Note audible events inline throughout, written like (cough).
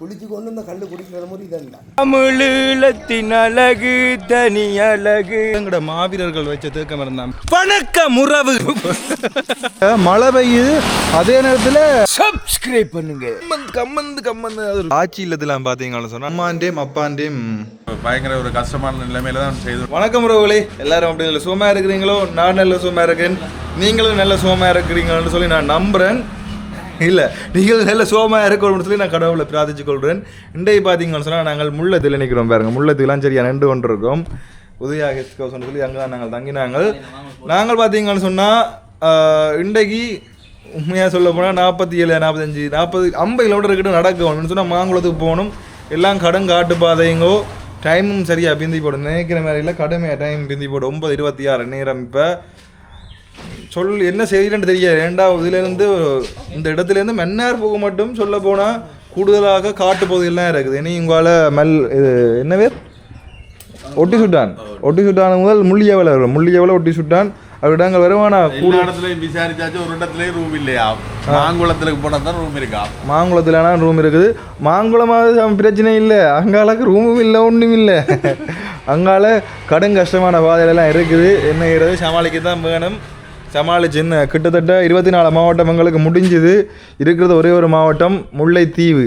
குளிச்சு கொண்டு இந்த கண்டு குடிக்கிற மாதிரி இதண்டா தமிழீழத்தின் அழகு தனி அழகு. எங்கட மாவீரர்கள் வச்ச தேக்கம் இருந்தான் வணக்கம் உறவு மழை பெய்யுது அதே நேரத்தில் சப்ஸ்கிரைப் பண்ணுங்க. கம்மந்து கம்மந்து ஆட்சி இல்லத்தில் பார்த்தீங்கன்னு சொன்னா அம்மாண்டேம் அப்பாண்டேம் பயங்கர ஒரு கஷ்டமான நிலைமையில தான் செய்து வணக்கம் உறவுகளே எல்லாரும் அப்படி நல்ல சுகமாக இருக்கிறீங்களோ? நான் நல்ல சுகமாக இருக்கேன். நீங்களும் நல்ல சுகமாக இருக்கிறீங்கன்னு சொல்லி நான் நம்புகிறேன் இல்லை நீங்கள் நல்ல சோமா இருக்கணும்னு சொல்லி நான் கடவுளை பிரார்த்திச்சு கொள்கிறேன். இன்றைக்கு பார்த்தீங்கன்னு சொன்னால் நாங்கள் முள்ளத்தில் நிற்கிறோம் பாருங்கள் முள்ளத்துக்குலாம் சரியா நின்று கொண்டு இருக்கோம். உதயா கெஸ்ட் ஹவுஸ்னு சொல்லி அங்கே தான் நாங்கள் தங்கினாங்கள். நாங்கள் பார்த்தீங்கன்னு சொன்னால் இன்றைக்கு உண்மையாக சொல்ல போனால் நாற்பத்தி ஏழு நாற்பத்தஞ்சு நாற்பது ஐம்பது கிலோமீட்டர் கிட்ட நடக்கணும்னு சொன்னால் மாங்குளத்துக்கு போகணும். எல்லாம் கடன் காட்டு பாதைங்கோ. டைமும் சரியாக பிந்தி போடும். நினைக்கிற மாதிரி இல்லை கடுமையாக டைம் பிந்தி போடும். ஒன்பது இருபத்தி ஆறு நேரம் இப்போ. சொல் என்ன செய்யலன்னு தெரியல. ரெண்டாவது இதுலேருந்து இந்த இடத்துலேருந்து மன்னார் போக மட்டும் சொல்ல போனால் கூடுதலாக காட்டு பகுதியெல்லாம் இருக்குது. இனி உங்களால் மல் இது என்ன பேர்? ஒட்டி சுட்டான் ஒட்டி சுட்டான் முதல் முள்ளியவலை வரும் முள்ளியவலை ஒட்டி சுட்டான் அவர் இடங்கள் வருவானா எல்லா இடத்துலயும் விசாரிச்சாச்சு. ஒரு இடத்துலயும் ரூம் இல்லையா? மாங்குளத்துக்கு போனா தான் ரூம் இருக்கா? மாங்குளத்துலனா ரூம் இருக்குது. மாங்குளமாக பிரச்சனை இல்லை. அங்காளுக்கு ரூமும் இல்லை ஒன்றும் இல்லை. அங்கால கடும் கஷ்டமான பாதையிலலாம் இருக்குது. என்ன செய்கிறது சமாளிக்க தான் வேணும். சமாளிச்சு என்ன கிட்டத்தட்ட இருபத்தி நாலு மாவட்டம் எங்களுக்கு முடிஞ்சுது. இருக்கிறது ஒரே ஒரு மாவட்டம் முல்லைத்தீவு.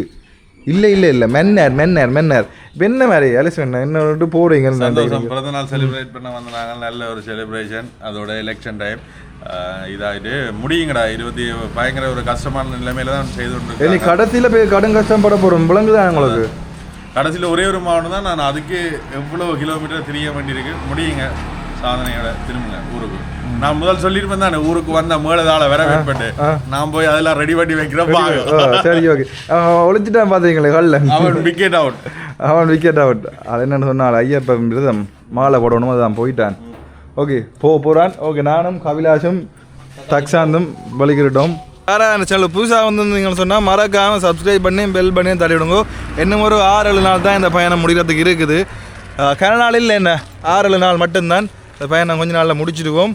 இல்லை இல்லை இல்லை. மென்னர் மென்னர் மென்னர். என்ன மாதிரி அலிஸ் என்ன என்ன போறீங்க சந்தோஷம். பிறந்த நாள் செலிப்ரேட் பண்ண வந்தாங்க நல்ல ஒரு செலிப்ரேஷன் அதோட எலெக்ஷன் டைம் இதாயிட்டு முடியுங்கடா. இருபத்தி பயங்கர ஒரு கஷ்டமான நிலைமையில தான் செய்து கொண்டு கடைசியில் போய் கடும் கஷ்டப்பட போகிறோம் விளங்குதான் உங்களுக்கு? கடைசியில் ஒரே ஒரு மாவட்டம் தான். நான் அதுக்கு எவ்வளவு கிலோமீட்டர் தெரிய வேண்டியிருக்கு. முடியுங்க. சாதனையோட திரும்புங்க ஊருக்கு. நான் முதல் சொல்லியிருப்பேன் தானே ஊருக்கு வந்த மேலதால வர வேட்பட்டு. நான் போய் அதெல்லாம் ரெடி பண்ணி வைக்கிறேன் சரி ஓகே ஒழிச்சிட்டான் பார்த்தீங்களே கல்ல. அவன் விக்கெட் அவுட் அவன் விக்கெட் அவுட் அது என்னன்னு சொன்னால் ஐயப்பன் விரதம் மாலை போடணும் அதுதான் போயிட்டான். ஓகே போ போகிறான் ஓகே நானும் கவிலாசும் தக்ஷாந்தும் வலிக்கிட்டோம் யாரான சேனல் புதுசாக வந்திருந்தீங்கன்னு சொன்னால் மறக்காமல் சப்ஸ்கிரைப் பண்ணி பெல் பண்ணி தள்ளிவிடுங்க இன்னும் ஒரு ஆறு ஏழு நாள் தான் இந்த பயணம் முடிகிறதுக்கு இருக்குது. கனநாளில் என்ன? ஆறு ஏழு நாள் மட்டும்தான். இந்த பயணம் கொஞ்ச நாளில் முடிச்சிடுவோம்.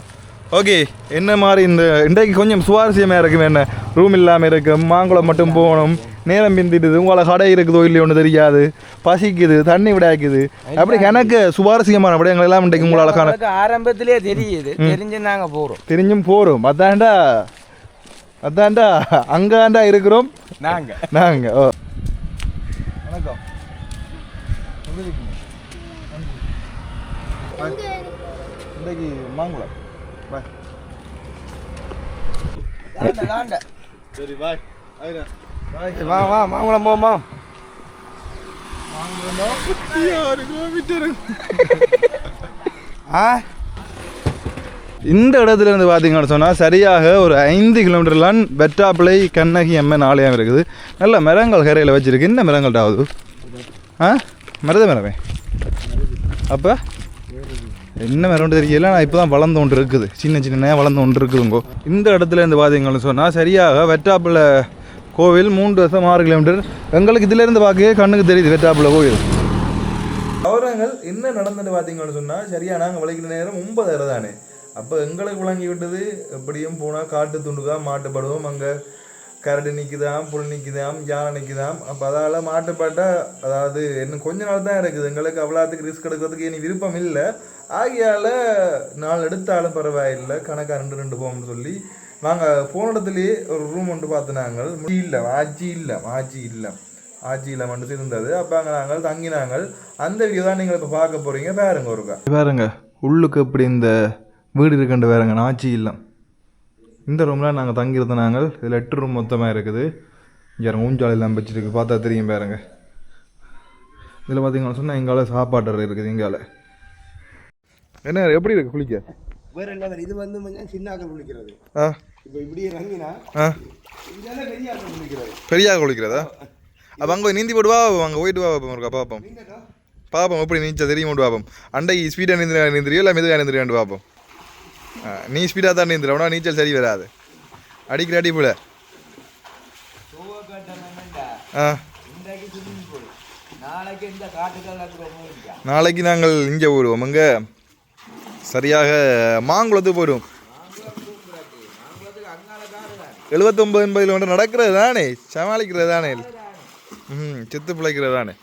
ஓகே என்ன மாதிரி இந்த இன்றைக்கு கொஞ்சம் சுவாரஸ்யமாக இருக்கும் என்ன? ரூம் இல்லாமல் இருக்கும் மாங்குளம் மட்டும் போகணும் நேரம் பிந்திடுது உங்களை கடை இருக்குதோ இல்லையோ ஒன்று தெரியாது. பசிக்குது தண்ணி விடாக்குது. அப்படி எனக்கு சுவாரஸ்யமான விடயங்கள் எல்லாம் இன்றைக்கு உங்களால் காண ஆரம்பத்திலே தெரியுது. தெரிஞ்சு நாங்க போறோம். தெரிஞ்சும் போகிறோம் அதான்டா அதான்டா அங்காண்டா இருக்கிறோம். நாங்க. நாங்கள் ஓ. வணக்கம். இன்றைக்கு மாங்குளம். பாய். சரி பாய். வா வா மாங்குளம் போமா இந்த இடத்துல இருந்து பார்த்தீங்கன்னு சொன்னால் சரியாக ஒரு ஐந்து கிலோமீட்டர்லாம் வெட்டாப்பிளை கண்ணகி அம்மன் ஆலயம் இருக்குது. நல்ல மரங்கள் கரையில் வச்சிருக்கு. என்ன மரங்கள்டா ஆகுது ஆ? மருத மரமே. அப்போ? என்ன மரம்னு தெரியல நான் இப்போ தான் வளர்ந்து ஒன்று இருக்குது. சின்ன சின்ன வளர்ந்து ஒன்று இருக்குதுங்கோ. இந்த இடத்துல இருந்து பார்த்தீங்கன்னு சொன்னால் சரியாக வெட்டாப்பில் கோவில் மூன்று வருஷம் ஆறு கிலோமீட்டர் எங்களுக்கு இதிலேருந்து பார்க்கவே கண்ணுக்கு தெரியுது வெட்டாப்பில் கோவில். அவரங்கள் என்ன நடந்துன்னு பார்த்தீங்கன்னு சொன்னால் சரியாக நாங்கள் விளைக்கிற நேரம் ஒன்பதாயிரம் தானே. அப்போ எங்களுக்கு விளங்கி விட்டது எப்படியும் போனால் காட்டு துண்டுக்காக மாட்டுப்படுவோம் அங்கே கரடு நிற்குதாம் புல் நிற்குதாம் யானை நிற்குதாம் அப்போ அதால் மாட்டுப்பாட்டா அதாவது இன்னும் கொஞ்ச நாள் தான் இருக்குது. எங்களுக்கு அவ்வளோத்துக்கு ரிஸ்க் எடுக்கிறதுக்கு இனி விருப்பம் இல்லை. ஆகியால் நாள் எடுத்தாலும் பரவாயில்லை. கணக்காக ரெண்டு ரெண்டு போகும்னு சொல்லி. நாங்கள் போன இடத்துலயே ஒரு ரூம் ஒன்று பார்த்து நாங்கள் இல்லை ஆட்சி இல்லை ஆட்சி இல்லை. ஆட்சியில் மட்டும் இருந்தது அப்போ அங்கே நாங்கள் தங்கினாங்கள். அந்த வீடியோ தான் நீங்கள் இப்போ பார்க்க போகிறீங்க பாருங்க ஒருக்கா. பாருங்க உள்ளுக்கு எப்படி இந்த வீடு இருக்குன்ட்டு பாருங்க ஆட்சி இல்லை. இந்த ரூமில் நாங்கள் தங்கியிருந்தோம் நாங்கள் இதில் எட்டு ரூம் மொத்தமாக இருக்குது. இங்கே ஊஞ்சால் எல்லாம் வச்சுருக்கு பார்த்தா தெரியும் பாருங்க. இதில் பார்த்தீங்கன்னா சொன்னால் எங்கால சாப்பாடு இருக்குது எங்கால என்ன எப்படி இருக்கு குளிக்க? வேற என்ன இது வந்து கொஞ்சம் சின்ன ஆக்கள் குளிக்கிறது. ஆ. இப்போ இப்படி இறங்கினா ஆ. இதெல்லாம் பெரிய ஆக்கள் குளிக்கிறது. பெரியா குளிக்கிறதா? அப்போ அங்கே நீந்தி போட்டு வா அங்கே போயிட்டு வா பார்ப்போம் இருக்கா பார்ப்போம் பார்ப்போம் எப்படி நீச்சல் தெரியும் கொண்டு பார்ப்போம் அண்டைக்கு ஸ்பீடாக நீந்திரா நீந்திரியோ இல்லை மெதுவாக நீந்திரியான்னு பார்ப்போம் நீ ஸ்பீடாக தான் நீந்திர உடனே நீச்சல் சரி வராது. அடிக்கிற அடி போல. நாளைக்கு நாங்கள் இங்கே போடுவோம் அங்கே சரியாக மாங்குளத்துக்கு போயிடுவோம் எழுபத்தொம்பது எண்பது கிலோமீட்டர் நடக்கிறது தானே? சமாளிக்கிறது தானே? ம் செத்து பிழைக்கிறதானே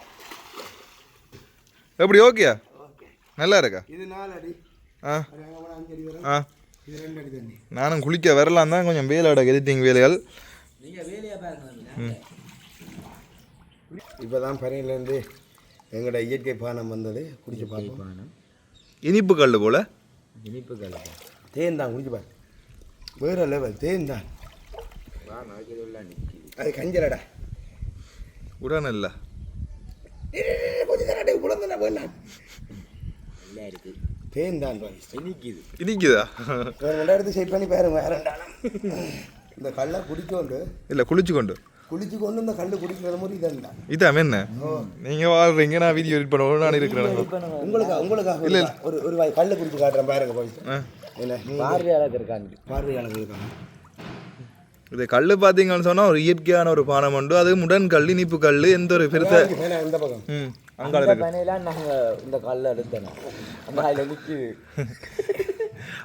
எப்படி ஓகேயா நல்லா இருக்கா? இது நாலு அடி ஆ. நானும் குளிக்க வரலாம் தான் கொஞ்சம் வேலையோட எடிட்டிங் வேலைகள். இப்போ தான் பறையிலேருந்து எங்களோட இயற்கை பானம் வந்தது. குடிச்சு பார்ப்போம். இனிப்பு கல் போல. தேன் தான் குடிச்சு பாரு. வேற லெவல் தேன் தான். அது கஞ்சலடா. உடன் இல்லை. கொஞ்சம் தரடே உடம்புல வேணாம். தேன் தான் இனிக்குது இனிக்குதா ரெண்டு செட் பண்ணி பாருங்க வேற (laughs) இந்த கல்லை குடிக்கொண்டு. இல்லை குளிச்சு கொண்டு குளிச்சு கொண்டு இந்த கல்லு குடிக்கிற மாதிரி இதண்டா இதான் என்ன? நீங்கள் வாழ்றீங்க நான் வீடியோ எடிட் பண்ண நான் இருக்கிறேன். உங்களுக்கு உங்களுக்காக இல்ல ஒரு ஒரு வாய் கல்லு குடிச்சு காட்டுறேன் பாருங்க போய் ஆ. என்ன பார்வையாளர் இருக்காங்க. பார்வையாளர் இருக்காங்க. இது கல் பார்த்தீங்கன்னு சொன்னால் ஒரு இயற்கையான ஒரு பானம் உண்டு. அது முடன் கல் இனிப்பு கல் எந்த ஒரு பெருசா வேணா இந்த பக்கம். அங்கால இருக்கு பனையெல்லாம் நாங்கள் இந்த கல்லை எடுத்தோம் அந்த அதில் நிற்கிது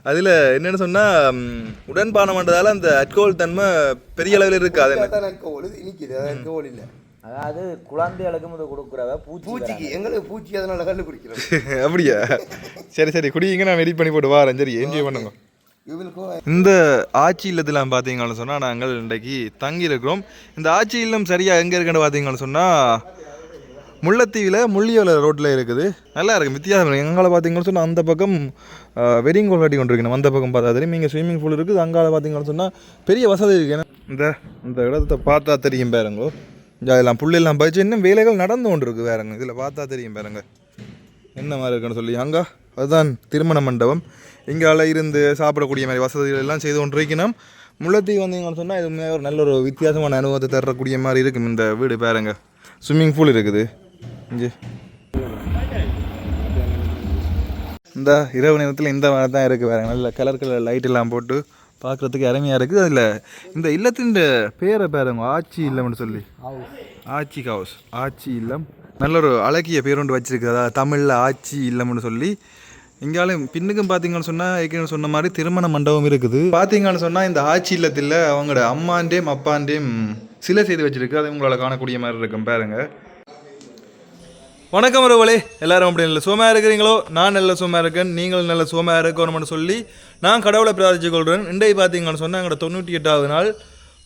அதில் என்னன்னு சொன்னால் உடன் பானம் பண்ணுறதால அந்த அல்கோல் தன்மை பெரிய அளவில் இருக்காது இது இனிக்குது அது alcohol இல்ல. அதாவது குழந்தைகளுக்கும் இதை கொடுக்குறவ பூச்சி பூச்சிக்கு எங்களுக்கு பூச்சி அதனால கல்லு குடிக்கிறோம் (laughs) அப்படியா? சரி சரி குடிங்க நான் எடிட் பண்ணி போட்டு வாரேன். சரி என்ஜாய் பண்ணுங்க. இந்த ஆட்சி இல்லத்தில் பார்த்தீங்கன்னு சொன்னால் நாங்கள் இன்றைக்கு தங்கி இருக்கிறோம் இந்த ஆட்சி இல்லம் சரியாக எங்கே இருக்குன்னு பார்த்தீங்கன்னு சொன்னால் முல்லைத்தீவில் முள்ளியோல ரோட்டில் இருக்குது. நல்லா இருக்குது வித்தியாசம் இருக்குது எங்கால பார்த்தீங்கன்னு சொன்னால் அந்த பக்கம் வெட்டிங் கோல் கட்டி கொண்டு இருக்கணும் அந்த பக்கம் பார்த்தா தெரியும். இங்கே ஸ்விம்மிங் பூல் இருக்குது. அங்கால பார்த்தீங்கன்னு சொன்னால் பெரிய வசதி இருக்குது ஏன்னா இந்த இந்த இடத்த பார்த்தா தெரியும் பாருங்க. இதெல்லாம் புள்ளெல்லாம் புல்லெல்லாம் பயிற்சி இன்னும் வேலைகள் நடந்து கொண்டு இருக்குது வேறங்க இதில் பார்த்தா தெரியும் பாருங்க. என்ன மாதிரி இருக்குன்னு சொல்லி. அங்கே அதுதான் திருமண மண்டபம். இங்கால இருந்து சாப்பிடக்கூடிய மாதிரி வசதிகள் எல்லாம் செய்து கொண்டிருக்கணும். முல்லைத்தீவு வந்தீங்கன்னு சொன்னால் இது ஒரு நல்ல ஒரு வித்தியாசமான அனுபவத்தை தரக்கூடிய மாதிரி இருக்கும் இந்த வீடு பாருங்க. ஸ்விம்மிங் பூல் இருக்குது. இங்கே. இந்த இரவு நேரத்தில் இந்த மாதிரி தான் இருக்குது வேறு நல்ல கலர் கலர் லைட் எல்லாம் போட்டு பார்க்குறதுக்கு அருமையாக இருக்குது அதில் இந்த இல்லத்தின் பேரை பாருங்க ஆச்சி இல்லம்னு சொல்லி. ஆச்சி ஹவுஸ் ஆச்சி இல்லம். நல்ல ஒரு அழகிய பேருண்டு ஒன்று வச்சிருக்கு. அதாவது தமிழில் ஆச்சி இல்லம்னு சொல்லி. இங்காலும் பின்னுக்கும் பார்த்தீங்கன்னு சொன்னால் ஏற்கனவே சொன்ன மாதிரி திருமண மண்டபம் இருக்குது. பார்த்தீங்கன்னு சொன்னால் இந்த ஆட்சி இல்லத்தில் அவங்களோட அம்மாண்டேம் அப்பாண்டேம் சிலை செய்து வச்சுருக்கு. அதை உங்களால் காணக்கூடிய மாதிரி இருக்கும். பாருங்கள் வணக்கம் ரவலே எல்லாரும் அப்படி நல்ல சுகமாக இருக்கிறீங்களோ? நான் நல்ல சுகமாக இருக்கேன். நீங்கள் நல்ல சுகமாக இருக்கணும்னு சொல்லி நான் கடவுளை பிரார்த்திச்சு கொள்கிறேன். இன்றைக்கு பார்த்தீங்கன்னு சொன்னால் எங்களோட தொண்ணூற்றி எட்டாவது நாள்.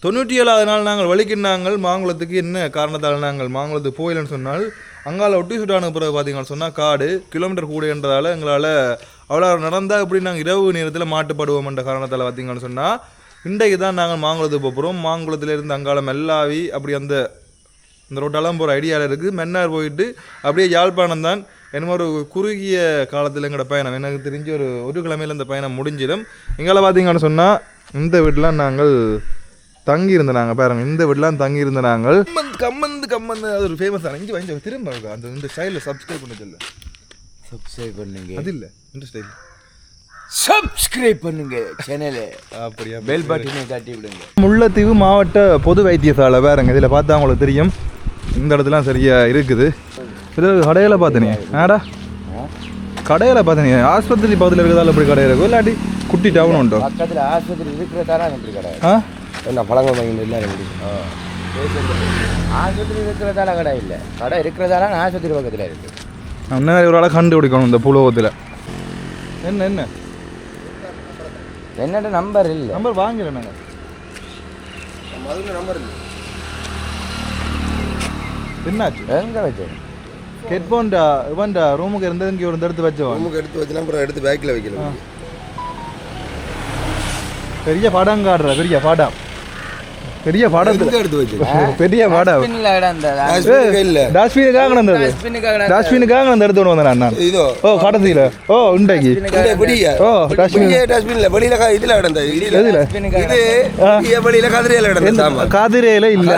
தொண்ணூற்றி ஏழாவது நாள் நாங்கள் வலிக்கின்றாங்கள் மாங்குளத்துக்கு என்ன காரணத்தால் நாங்கள் மாங்குளத்துக்கு போயிலன்னு சொன்னால் அங்கால ஒட்டி சுட்டான பிறகு பார்த்தீங்கன்னு சொன்னால் காடு கிலோமீட்டர் கூடன்றதால எங்களால் அவ்வளோ நடந்தால் எப்படி நாங்கள் இரவு நேரத்தில் மாட்டுப்படுவோம் என்ற காரணத்தால் பார்த்தீங்கன்னு சொன்னால் இன்றைக்கு தான் நாங்கள் மாங்குளத்துக்கு போகிறோம் மாங்குளத்துலேருந்து அங்காளம் மெல்லாவி அப்படி அந்த இந்த ரோட்டெல்லாம் போகிற ஐடியாவில் இருக்குது மன்னார் போயிட்டு அப்படியே யாழ்ப்பாணம் தான். என்னமோ ஒரு குறுகிய காலத்தில் எங்களோட பயணம். எனக்கு தெரிஞ்சு ஒரு ஒரு கிழமையில் இந்த பயணம் முடிஞ்சிடும். எங்களை பார்த்தீங்கன்னு சொன்னால் இந்த வீட்டிலாம் நாங்கள் தங்கி இருந்த நாங்கள் பாருங்க இந்த வீட்டிலாம் தங்கி இருந்த நாங்கள். கம்மந்து கம்மந்து கம்மந்து. அது ஒரு ஃபேமஸ் ஆன இஞ்சி வாங்கி திரும்ப. அந்த இந்த ஸ்டைலில் சப்ஸ்கிரைப் பண்ண சொல்ல. சப்ஸ்கிரைப் பண்ணுங்க. அது இல்லை. இந்த ஸ்டைல் சப்ஸ்கிரைப் பண்ணுங்க சேனலை அப்படியா? பெல் பட்டனை தட்டி விடுங்க. முல்லைத்தீவு மாவட்ட பொது வைத்தியசாலை வேறுங்க இதில் பார்த்தா உங்களுக்கு தெரியும். இந்த இடத்துலாம் சரியாக இருக்குது. இது கடையில் பார்த்தனே. ஆடா கடையில் பார்த்தனே. ஆஸ்பத்திரி பக்கத்தில் இருக்கிறதால இப்படி கடை இருக்கும் இல்லாட்டி குட்டி டவுன் உண்டோ? பக்கத்தில் ஆஸ்பத்திரி இருக்கிறதாரா இப்படி கடை ஆ? என்ன பழங்கள் வாங்கி எல்லாரும் ஆஸ்பத்திரி இருக்கிறதால கடை இல்லை. கடை இருக்கிறதால ஆஸ்பத்திரி பக்கத்தில் இருக்கு. இன்னும் ஒரு ஆளை கண்டுபிடிக்கணும் இந்த புலோகத்தில். என்ன என்ன? என்னோட நம்பர் இல்லை. நம்பர் வாங்கிறேன் நாங்கள் நம்பர் இல்லை. என்னாச்சு எங்கே வச்சோம் ஹெட்ஃபோன்டா இவன்டா ரூமுக்கு இருந்தது இங்கே ஒரு எடுத்து வச்சோம் ரூமுக்கு எடுத்து வச்சுனா அப்புறம் எடுத்து பேக்கில் வைக்கலாம் பெரிய படம் காடுற பெரிய படம். பெரிய எங்க எடுத்து வச்சு பெரிய படம் இல்ல. டாஸ்பினுக்காக நடந்தது. டாஸ்பினுக்காக நான் எடுத்து வந்தேன் நான் இதோ. ஓ கடைசியில் ஓ உண்டாக்கி ஓ டாஸ்பின் பிடிய டஸ்ட்பின்ல வெளியில இதுல கிடந்தது இதுல இது வெளியில கதிரையில கிடந்தது சாமான் காதிரையில இல்ல.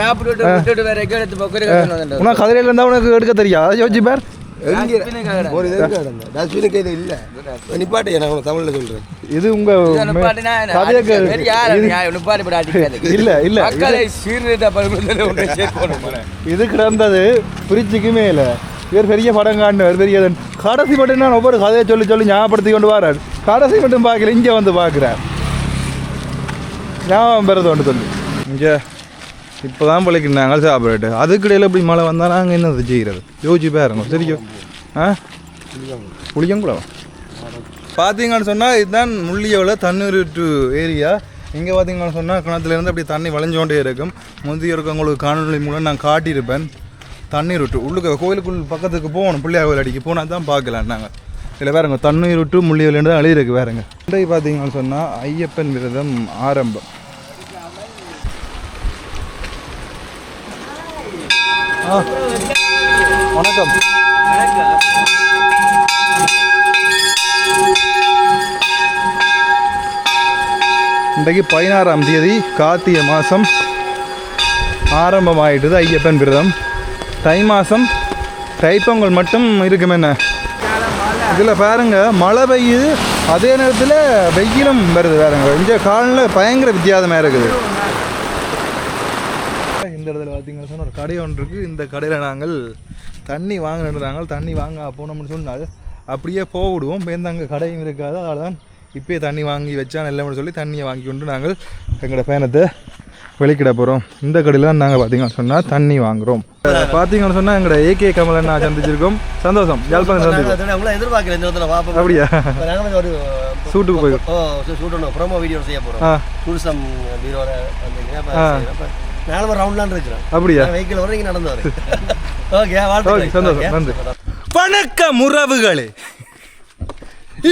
சாப்பிட்டு விட்டுட்டு வேற எங்கே எடுத்து போக்குறது உனக்கு கதிரையில இருந்தா உனக்கு எடுக்க யோசிச்சு பார். எங்க ஒரு இது கிடந்தது டஸ்ட்பினுக்கு இது இல்ல. நிப்பாட்டு நான் தமிழ்ல சொல்றேன். இது இல்ல இல்ல. கிடந்தது பிரிட்ஜுக்கு மேல இவர் பெரிய படம் காண்டினவர் பெரிய கடைசி மட்டும் நான் ஒவ்வொரு கதையை சொல்லி சொல்லி ஞாபகப்படுத்தி கொண்டு வரார் கடைசி மட்டும் பார்க்கல இங்கே வந்து பார்க்குறார். ஞாபகம் பெறது ஒன்று சொல்லி. இங்கே இப்போ தான் பிழைக்கிறாங்க சாப்பிட்டு அதுக்கிடையில் இப்படி மழை வந்தால் நாங்கள் என்னது செய்கிறது யோசிச்சு பாருங்க. சரிக்கும் ஆ? புளியங்குளம். பார்த்தீங்கன்னு சொன்னால் இதுதான் முள்ளியோவில் தண்ணீர் ஏரியா. இங்கே பார்த்தீங்கன்னு சொன்னால் கிணத்துலேருந்து அப்படி தண்ணி வளைஞ்சோண்டே இருக்கும். முந்தைய இருக்கவங்களுக்கு காணொலி மூலம் நான் காட்டியிருப்பேன். தண்ணீர் விட்டு உள்ளுக்கு கோயிலுக்குள் பக்கத்துக்கு போகணும். பிள்ளையார் கோயில் அடிக்க போனால் தான் பார்க்கலாம் நாங்கள் இதில் வேறுங்க தண்ணீர் விட்டு முள்ளியோலேருந்து தான் அழியிருக்கு வேறுங்க இன்றைக்கு பார்த்தீங்கன்னு சொன்னால் ஐயப்பன் விரதம் ஆரம்பம். வணக்கம். இன்றைக்கு பதினாறாம் தேதி கார்த்திகை மாதம் ஆரம்பமாயிட்டுது ஐயப்பன் விரதம். தை மாதம் தைப்பொங்கல் மட்டும் இருக்கும் என்ன இதில் பாருங்க மழை பெய்யுது. அதே நேரத்தில் வெயிலும் வருது வேறுங்க இங்கே காலில் பயங்கர வித்தியாசமாக இருக்குது. இந்த இடத்துல பார்த்தீங்கன்னா சொன்ன ஒரு கடை ஒன்று இருக்குது. இந்த கடையில் நாங்கள் தண்ணி வாங்கினாங்க தண்ணி வாங்க போனோம்னு சொன்னால் அப்படியே போக விடுவோம் பேருந்து அங்கே கடையும் இருக்காது. அதனால தான் இப்பயே தண்ணி வாங்கி வச்சா நல்லவனு சொல்லி தண்ணியை வாங்கி கொண்டு நாங்கள் எங்களோட பயணத்தை வெளிக்கிட போகிறோம். இந்த கடையில் தான் நாங்கள் பார்த்தீங்கன்னு சொன்னால் தண்ணி வாங்குகிறோம். பார்த்தீங்கன்னு சொன்னால் எங்களோட ஏகே கமலன் நான் சந்திச்சிருக்கோம். சந்தோஷம். யாழ்ப்பாணம் உங்களை எதிர்பார்க்கல இந்த இடத்துல பார்ப்போம். அப்படியா? ஒரு சூட்டுக்கு போய் ஷூட் ப்ரோமோ வீடியோ செய்ய போறோம். ஆ. டூரிசம் பீரோல நாலு ரவுண்ட்லாம் இருக்கிறோம் அப்படியா? வெஹிக்கிள் வர நீங்க நடந்து வரீங்க (laughs) ஓகே வாழ்த்துக்கள். சந்தோஷம். நன்றி. வணக்கம் உறவுகளே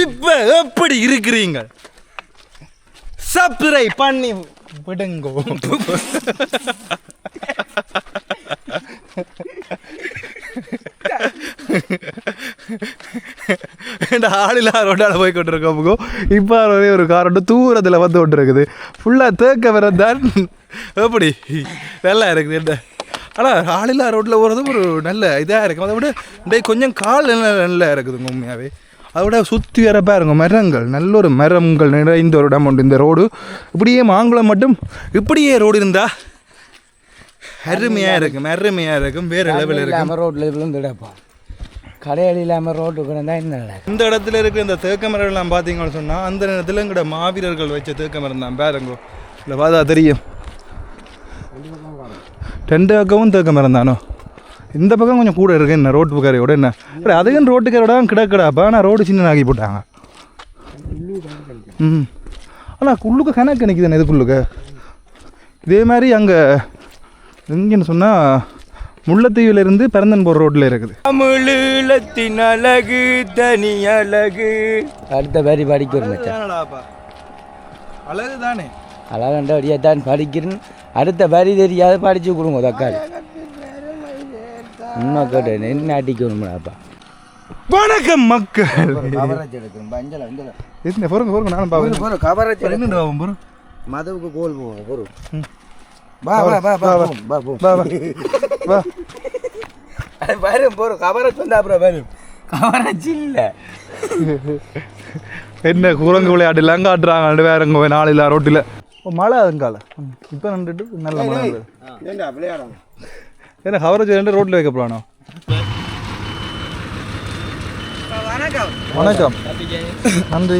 இப்ப எப்படி இருக்கிறீங்க சப்ரை பண்ணி விடுங்கோ. ஆளில்லா ரோட்டால் போய் கொண்டிருக்கோம்? இப்போ ஒரே ஒரு கார் ஒன்று தூரத்தில் வந்து கொண்டு இருக்குது ஃபுல்லாக தேக்க வர தான் எப்படி? நல்லா இருக்குது என்ன? ஆனால் ஆளில்லா ரோட்டில் போகிறது ஒரு நல்ல இதாக இருக்கும். அதை விட இந்த கொஞ்சம் கால் நல்ல நல்லா இருக்குதுங்க உண்மையாகவே அதை விட சுற்றி வர பாருங்க மரங்கள் நல்ல ஒரு மரங்கள் நிறைந்த ஒரு இடம் உண்டு இந்த ரோடு இப்படியே மாங்குளம் மட்டும் இப்படியே ரோடு இருந்தா அருமையாக இருக்கும் அருமையாக இருக்கும் வேறு லெவலில் இருக்கும். இல்லாமல் ரோட்டில் விழுந்துடப்பா கடையடி இல்லாமல் ரோட்டு கிடந்தா என்ன நடக்கும்? இந்த இடத்துல இருக்கிற இந்த தேக்க மரம்லாம் பார்த்தீங்கன்னு சொன்னால் அந்த நேரத்தில் எங்கட மாவீரர்கள் வச்ச தேக்க மரம் தான் பாருங்கோ. இல்லை பார்த்தா தெரியும். ரெண்டு பக்கமும் தேக்க மரம் தானோ இந்த பக்கம் கொஞ்சம் கூட இருக்கு என்ன ரோட்டு பக்கரையோட என்ன அதுக்கும் ரோட்டு கரையோட கிடக்கடாப்பா ஆனால் ரோடு சின்ன ஆக்கி போட்டாங்க ம் ஆனால் உள்ளுக்க கணக்கு நிற்குது இதுக்குள்ளுக்க இதே மாதிரி அங்கே எங்கன்னு சொன்னால் முல்லைத்தீவிலேருந்து பெரந்தன் போகிற ரோட்டில் இருக்குது தமிழீழத்தின் அழகு தனி அழகு அடுத்த பேரி படிக்கிறேன் அழகு தானே அழகண்ட வழியாக தான் படிக்கிறேன். அடுத்த பேரி தெரியாத படிச்சு கொடுங்க தக்காளி. இன்னும் கேட்டேன் என்ன அடிக்கணும்டாப்பா வணக்கம் மக்கள். என்ன பொறுங்க பொறுங்க நானும் பாவேன் போகிறோம் கவரேஜ் என்னண்டு பாவம் பொறு மதவுக்கு கோல் போவோம் போகிறோம் வா வா வா வா வா, வா. போ வா வா வா. வரும் போகிறோம் கவரேஜ் வந்தா அப்புறம் வரும் கவரேஜ் இல்லை. (laughs) என்ன குரங்கு விளையாட்டு எல்லாம் காட்டுறாங்க வேறங்க நாளில் ரோட்டில். மழை அதுங்கால இப்போ நின்றுட்டு நல்ல மழை என்ன கவரேஜ் ரெண்டு ரோட்டில் வைக்க போகலானோ வணக்கம். நன்றி.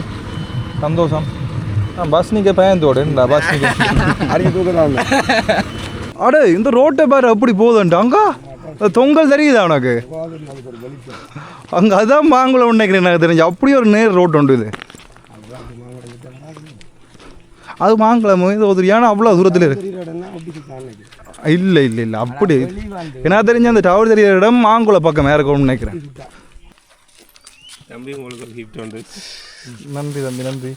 சந்தோஷம். ஆ பஸ் நிற்க பயந்தோடு என்ன பஸ் நிற்க அடே இந்த ரோட்டை பாரு அப்படி போகுதுன்ட்டு. அங்கா? தொங்கல் தெரியுதா உனக்கு? அங்கே அதான் மாங்குளம் நினைக்கிறேன் எனக்கு தெரிஞ்சு. அப்படி ஒரு நேர் ரோட்டு உண்டு இது. அது மாங்குளம் இது ஒரு ஏன்னா அவ்வளோ தூரத்தில் இருக்கு. இல்லை இல்லை இல்லை. அப்படி எனக்கு தெரிஞ்ச அந்த டவர் தெரியுற இடம் மாங்குளம் பக்கம் இருக்கணும்னு நினைக்கிறேன். தம்பி உங்களுக்கு கிஃப்ட் உண்டு. நன்றி தம்பி நன்றி.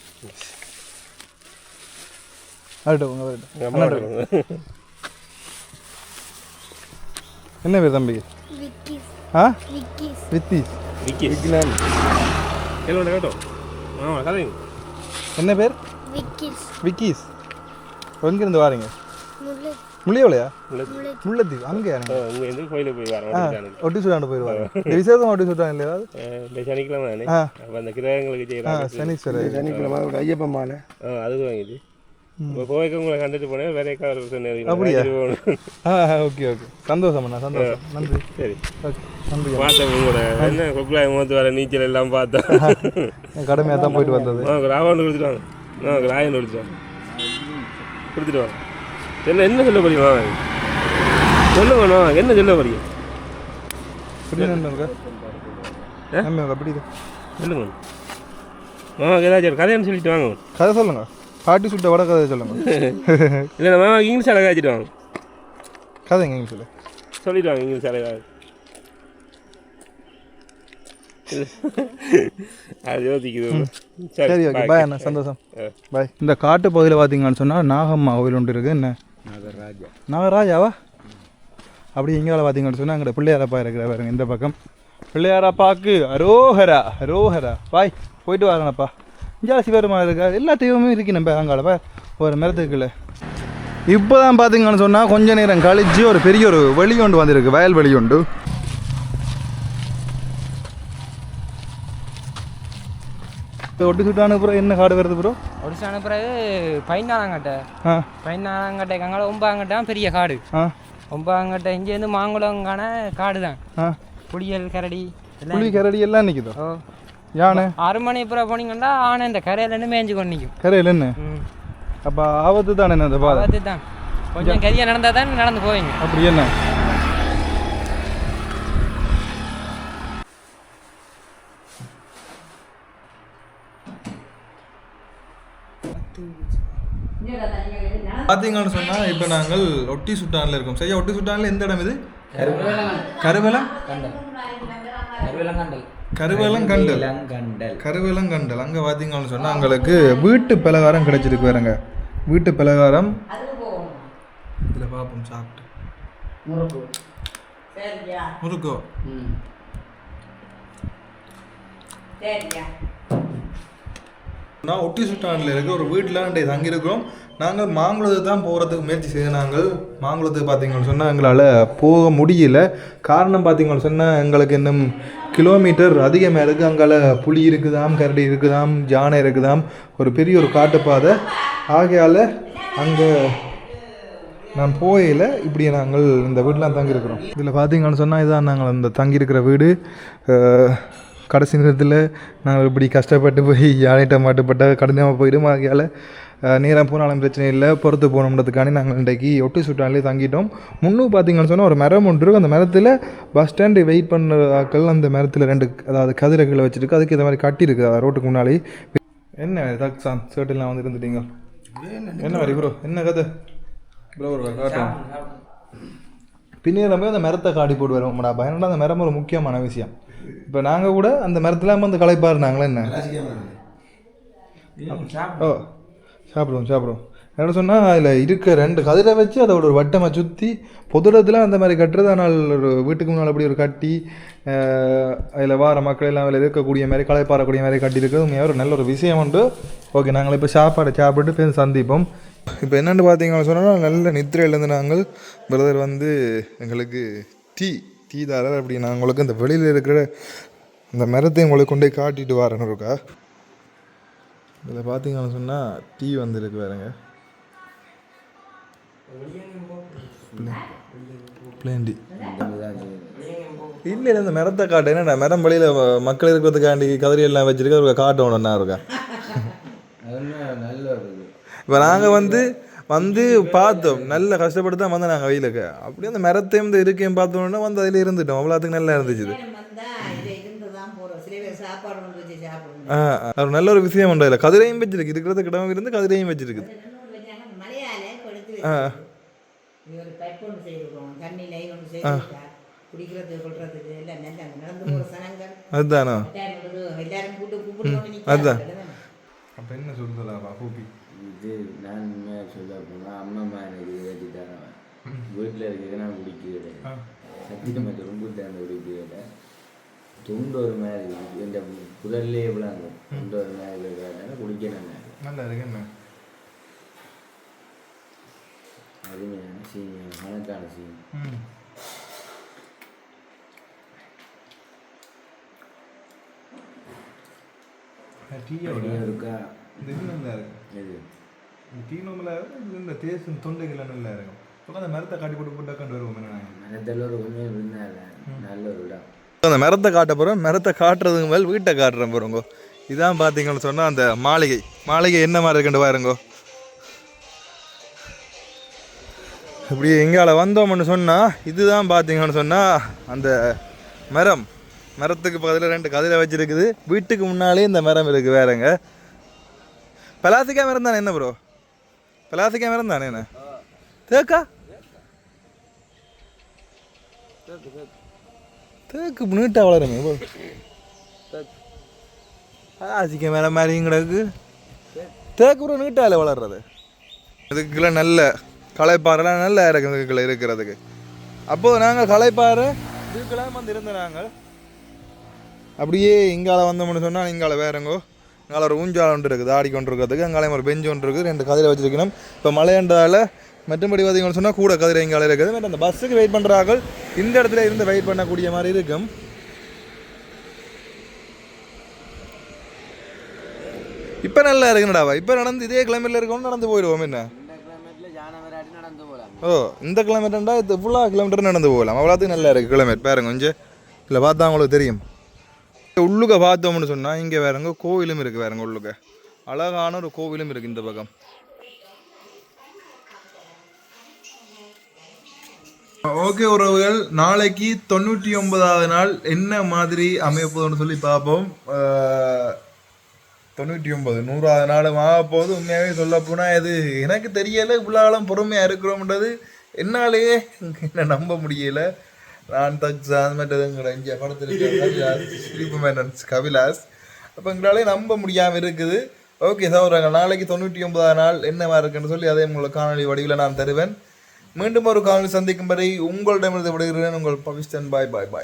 என்ன பேர் தம்பி? ஆ? வித்தீஸ் என்ன பேர்? விக்கிஸ். விக்கீஸ். எங்கேருந்து வாரீங்க? முல்லை. முள்ளத்தீவு உங்கள் எந்த கோயிலுக்கு போய் வரேன் ஒட்டி சுடாண்டு போயிடுவாங்க. இந்த விசேஷம் ஒட்டி சுட்டாங்க இல்லையா? ஏதாவது? இந்த சனிக்கிழமை தானே? ஆ. அப்போ அந்த கிரகங்களுக்கு ஆ செய்கிறாங்க சனீஸ்வரர். சனிக்கிழமை ஒரு ஐயப்ப மாலை அது வாங்கிது கோவைக்கு உங்களை கண்டுட்டு போனேன் வேற கார் சொன்னேன் அப்படியா? Okay okay. சந்தோஷம் அண்ணா சந்தோஷம். நன்றி. சரி. ஓகே நன்றி பார்த்தேன் உங்களோட என்ன கொக்குலாய் மூத்து வர நீச்சல் எல்லாம் பார்த்தேன். (laughs) கடுமையாக தான் போயிட்டு வந்தது. ஆ ராவன் கொடுத்துட்டு வாங்க ஆ ராயன் கொடுத்துட்டு கொடுத்துட்டு வாங்க என்ன என்ன சொல்ல முடியுமா சொல்லுங்க என்ன சொல்ல போறீங்க. சொல்லுங்க மாமாக்கு ஏதாச்சும் கதைன்னு சொல்லிட்டு வாங்க கதை சொல்லுங்க. பாட்டி சுட்ட வட கதை சொல்லுங்க. (laughs) இல்லை மாமா இங்கிலீஷ் அழகா வச்சுட்டு வாங்க. கதைங்க இங்கே சொல்லு சொல்லிட்டு வாங்க இங்கிலீஷ் அழகா. அது யோசிக்குது (laughs) சரி ஓகே பாய் அண்ணா. சந்தோஷம். பாய் இந்த காட்டு பகுதியில் பார்த்தீங்கன்னு சொன்னால் நாகம்மா கோவில் ஒன்று இருக்குது. என்ன? நாகராஜா. நாகராஜாவா? அப்படி இங்கால பார்த்தீங்கன்னு சொன்னால் அங்கே பிள்ளையாரப்பா இருக்கிற பாருங்க இந்த பக்கம். பிள்ளையாரப்பாக்கு அரோஹரா அரோஹரா பாய் போயிட்டு வரேனப்பா. இங்கே சிவருமா இருக்கா எல்லா தெய்வமும் இருக்கு நம்ம அங்கால பா ஒரு மரத்துக்குள்ள இப்போ தான் பார்த்தீங்கன்னு சொன்னால் கொஞ்ச நேரம் கழிச்சு ஒரு பெரிய ஒரு வெளி ஒன்று வந்திருக்கு வயல் வெளி ஒன்று ஒட்டு சுட்டான ப்ரோ என்ன காடு வருது ப்ரோ ஒடிசான பிறகு பைனாலங்கட்டை ஆ. பைனாலங்கட்டை கங்கால ஒம்பாங்கட்டை பெரிய காடு. ஆ. ஒம்பாங்கட்டை இங்கேருந்து மாங்குளங்கான காடு தான் புளியல் கரடி எல்லாம் புளி கரடி எல்லாம் நிற்குதோ ஓ. யானை? ஆறு மணி அப்புறம் போனீங்கன்னா ஆனை இந்த கரையிலேருந்து மேய்ஞ்சு கொண்டு நிற்கும் கரையில் என்ன? ம். அப்போ ஆபத்து தானே என்ன அந்த பாதை? பார்த்து தான் கொஞ்சம் கரியாக நடந்தால் தான் நடந்து போவீங்க. அப்படி என்ன? பார்த்தீங்கன்னு சொன்னால் இப்போ நாங்கள் ஒட்டி சுட்டானில் இருக்கோம். சரியா ஒட்டி சுட்டானில் எந்த இடம் இது? கருவலம்? கருவலங்கண்டல். கருவலங்கண்டல். அங்கே பார்த்தீங்கன்னு சொன்னால் எங்களுக்கு வீட்டு பலகாரம் கிடைச்சிருக்கு வேறங்க வீட்டு பலகாரம். இதில் பார்ப்போம் சாப்பிட்டு. முறுக்கோ. நான் ஒட்டி சுட்டாண்டில் இருக்க ஒரு வீட்டில் அன்றைய தங்கியிருக்கிறோம். நாங்கள் மாங்குளத்துக்கு தான் போகிறதுக்கு முயற்சி செய்த நாங்கள். மாங்குளத்துக்கு பார்த்தீங்கன்னு சொன்னால் எங்களால் போக முடியல. காரணம் பார்த்தீங்கன்னு சொன்னால் எங்களுக்கு இன்னும் கிலோமீட்டர் அதிகமாக இருக்குது அங்கால புலி இருக்குதாம் கரடி இருக்குதாம் ஜானை இருக்குதாம். ஒரு பெரிய ஒரு காட்டுப்பாதை. ஆகையால் அங்கே நான் போகையில் இப்படி நாங்கள் இந்த வீட்டிலாம் தங்கியிருக்கிறோம். இதில் பார்த்தீங்கன்னு சொன்னால் இதான் நாங்கள் இந்த தங்கியிருக்கிற வீடு. கடைசி நேரத்தில் நாங்கள் இப்படி கஷ்டப்பட்டு போய் யானைகிட்ட மாட்டுப்பட்ட கடினமாக போயிடும்? ஆகையால் நேரம் போனாலும் பிரச்சனை இல்லை பொறுத்து போகணுன்றதுக்காண்டி நாங்கள் இன்றைக்கி ஒட்டி சுட்டாலே தங்கிட்டோம். முன்னும் பார்த்தீங்கன்னு சொன்னால் ஒரு மரம் ஒன்று இருக்கும் அந்த மரத்தில் பஸ் ஸ்டாண்டு வெயிட் பண்ணுற ஆட்கள் அந்த மரத்தில் ரெண்டு அதாவது கதிரைகளை வச்சுருக்கு. அதுக்கு இந்த மாதிரி கட்டியிருக்கு. அதாவது ரோட்டுக்கு முன்னாடி என்ன தக்ஸான் சேட்டெல்லாம் வந்து இருந்துட்டீங்க. என்ன மாதிரி ப்ரோ என்ன கதை? ப்ரோ ஒரு காட்டும். பின்னேறமே அந்த மரத்தை காடி போட்டு வருவோம்டா பயனடா அந்த மரம் ஒரு முக்கியமான விஷயம். இப்போ நாங்கள் கூட அந்த மரத்தில் வந்து களைப்பாருனாங்களே என்ன? ஓ சாப்பிடுவோம் சாப்பிடுவோம். என்ன சொன்னால் அதில் இருக்க ரெண்டு கதிரை வச்சு அதோட ஒரு வட்டமாக சுற்றி பொது இடத்துல அந்த மாதிரி கட்டுறது. ஆனால் ஒரு வீட்டுக்கு முன்னால் அப்படி ஒரு கட்டி அதில் வார மக்கள் எல்லாம் அதில் இருக்கக்கூடிய மாதிரி களைப்பாறக்கூடிய மாதிரி கட்டி இருக்கிறது உண்மையாக ஒரு நல்ல ஒரு விஷயம் உண்டு. ஓகே நாங்கள் இப்போ சாப்பாடை சாப்பிட்டு பேர் சந்திப்போம். இப்போ என்னென்னு பார்த்தீங்கன்னு சொன்னால் நல்ல நித்திரையிலேருந்து நாங்கள் பிரதர் வந்து எங்களுக்கு டீ டீ தரார் அப்படி. நான் உங்களுக்கு இந்த வெளியில் இருக்கிற இந்த மரத்தை உங்களுக்கு கொண்டு போய் காட்டிட்டு வரேன்னு இருக்கா இதில் பார்த்தீங்கன்னு சொன்னால் டீ வந்துருக்கு வேறுங்க பிளேன் டீ இல்லை இல்லை இந்த மரத்தை காட்டு. என்னடா மரம் வழியில் மக்கள் இருக்கிறதுக்காண்டி கதிரி எல்லாம் வச்சிருக்க ஒரு காட்டு ஒன்றா இருக்கா இப்போ நாங்கள் வந்து வந்து பார்த்தோம். நல்ல கஷ்டப்பட்டு தான் வந்தோம் நாங்கள் வெயிலுக்கு. அப்படியே அந்த மரத்தையும் இந்த இருக்கையும் பார்த்தோன்னே வந்து அதில் இருந்துட்டோம். அவ்வளோத்துக்கு நல்லா இருந்துச்சு. ஆ. ஒரு நல்ல ஒரு விஷயம் உண்டு அதில். கதிரையும் வச்சிருக்கு. இருக்கிறது கிடமும் இருந்து கதிரையும் வச்சிருக்குது ஆ. அதுதானோ? அதுதான். அப்போ என்ன சொல்லுதா பூப்பி இது நான் உண்மையாக சொல்ல போனால் அம்மா அம்மா எனக்கு ஏற்றி தரேன் வீட்டில் இருக்கிறது நான் குடிக்கிறது சத்தியமாக ரொம்ப தேர்ந்து குடிக்கிறது துண்டு ஒரு மாதிரி. இந்த குரல்லே விளாங்க துண்டு ஒரு மாதிரி இருக்கிறதுனால குடிக்கணும் நல்லா இருக்கு என்ன அருமையான சீன். கணக்கான சீன். இருக்கா? இது நல்லா இருக்கும் டீ நோம்பில் இது இந்த தேசம் தொண்டைகள் நல்லா இருக்கும். அப்போ அந்த மரத்தை காட்டி போட்டு போட்டு கண்டு வருவோம் என்ன மரத்தில் ஒரு நல்ல ஒரு இடம் அந்த மரத்தை காட்ட போகிறோம் மரத்தை காட்டுறதுக்கு மேல் வீட்டை காட்டுறேன் போகிறோங்கோ இதான் பார்த்தீங்கன்னு சொன்னால் அந்த மாளிகை மாளிகை என்ன மாதிரி இருக்குன்னு பாருங்கோ இப்படி எங்கால வந்தோம்னு சொன்னால் இதுதான் பார்த்தீங்கன்னு சொன்னால் அந்த மரம் மரத்துக்கு பக்கத்தில் ரெண்டு கதிரை வச்சிருக்குது வீட்டுக்கு முன்னாலே இந்த மரம் இருக்குது வேறங்க பலாசிக்கா மரம் தானே என்ன ப்ரோ பலாசிக்கா மரம் தானே என்ன தேக்கா தேக்கு நீட்டா வளருமே bro. மேலே மரம் மாதிரி கிடக்கு. தேக்கு ப்ரோ நீட்டால வளர்றது. இதுக்குள்ள நல்ல களைப்பாறைலாம் நல்லா இருக்கு இதுக்குள்ள இருக்கிறதுக்கு. அப்போது நாங்கள் களைப்பாறை இதுக்கெல்லாம் வந்து இருந்த நாங்கள் அப்படியே இங்கால வந்தோம்னு சொன்னால் இங்கால வேறங்கோ. இங்கால ஒரு ஊஞ்சால் ஒன்று இருக்குது ஆடி கொண்டு இருக்கிறதுக்கு அங்காலையும் ஒரு பெஞ்சு ஒன்று இருக்குது ரெண்டு கதையில் வச்சுருக்கணும். இப்போ மழையண்டால மற்றும்படி பார்த்தீங்கன்னு சொன்னால் கூட கதிரைங்கால இருக்குது அந்த பஸ்ஸுக்கு வெயிட் பண்ணுறார்கள் இந்த இடத்துல இருந்து வெயிட் பண்ணக்கூடிய மாதிரி இருக்கும். இப்போ நல்லா இருக்குங்கடாவா இப்போ நடந்து இதே கிளம்பில் இருக்கணும் நடந்து போயிடுவோம் என்ன? நடந்து போகலாம் ஓ இந்த கிலோமீட்டர்ண்டா இது ஃபுல்லாக கிலோமீட்டர் நடந்து போகலாம். அவ்வளோத்துக்கு நல்லா இருக்குது கிலோமீட்டர் பாருங்க கொஞ்சம் இல்லை பார்த்தா உங்களுக்கு தெரியும். உள்ளுக்க பார்த்தோம்னு சொன்னால் இங்கே வேறங்க கோவிலும் இருக்குது வேறங்க உள்ளுக்க அழகான ஒரு கோவிலும் இருக்குது இந்த பக்கம். ஓகே உறவுகள் நாளைக்கு தொண்ணூற்றி ஒன்பதாவது நாள் என்ன மாதிரி அமையப்போதுன்னு சொல்லி பார்ப்போம். தொண்ணூற்றி ஒன்பது நூறாவது நாளும் ஆக உண்மையாகவே சொல்ல போனால் இது எனக்கு தெரியலை உள்ளாலும் பொறுமையாக இருக்கிறோம்ன்றது. என்னாலேயே என்ன நம்ப முடியல. நான் தக்ஸான் மற்றதுங்கிற இங்கே படத்தில் கவிலாஸ் சிரிப்பு கவிலாஸ். அப்போ எங்களாலே நம்ப முடியாமல் இருக்குது. ஓகே சௌரங்க நாளைக்கு தொண்ணூற்றி ஒன்பதாம் நாள் என்னவா இருக்குன்னு சொல்லி அதே உங்களுக்கு காணொலி வடிவில் நான் தருவேன். மீண்டும் ஒரு காணொலி சந்திக்கும் வரை உங்களிடமிருந்து விடுகிறேன் உங்கள் பவிஷ்டன். பாய் பாய் பாய்.